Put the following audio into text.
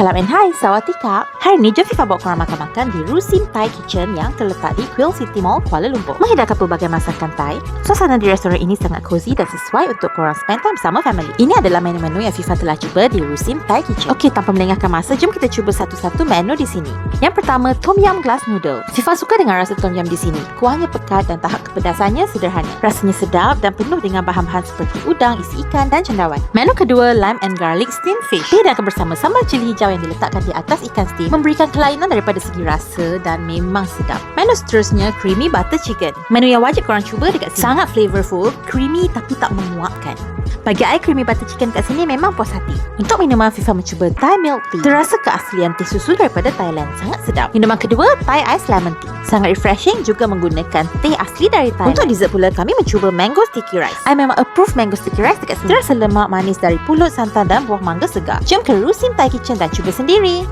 Salam and hai, Sawatika. Hari ni jom Fifa bawa korang makan-makan di Rusim Thai Kitchen yang terletak di Quill City Mall, Kuala Lumpur. Menghidangkan pelbagai masakan Thai, suasana di restoran ini sangat cozy dan sesuai untuk korang spend time bersama family. Ini adalah menu-menu yang Fifa telah cuba di Rusim Thai Kitchen. Okey, tanpa melengahkan masa, jom kita cuba satu-satu menu di sini. Yang pertama, Tom Yum Glass Noodle. Fifa suka dengan rasa Tom Yum di sini. Kuahnya pekat dan tahap kepedasannya sederhana. Rasanya sedap dan penuh dengan bahan-bahan seperti udang, isi ikan dan cendawan. Menu kedua, Lime and Garlic Steamed Fish. Dihidangkan bersama sambal cili hijau yang diletakkan di atas ikan steam memberikan kelainan daripada segi rasa dan memang sedap. Menu seterusnya creamy butter chicken. Menu yang wajib korang cuba dekat sini. Sangat flavorful, creamy tapi tak menguapkan. Bagi I creamy butter chicken kat sini memang puas hati. Untuk minuman FIFA mencuba Thai milk tea. Terasa keaslian teh susu daripada Thailand. Sangat sedap. Minuman kedua Thai ice lemon tea. Sangat refreshing juga menggunakan teh asli dari Thailand. Untuk dessert pula kami mencuba mango sticky rice. I memang approve mango sticky rice dekat sini. Terasa lemak manis dari pulut santan dan buah mangga segar. Jom ke Rusim Thai Kitchen dan cuba sendiri.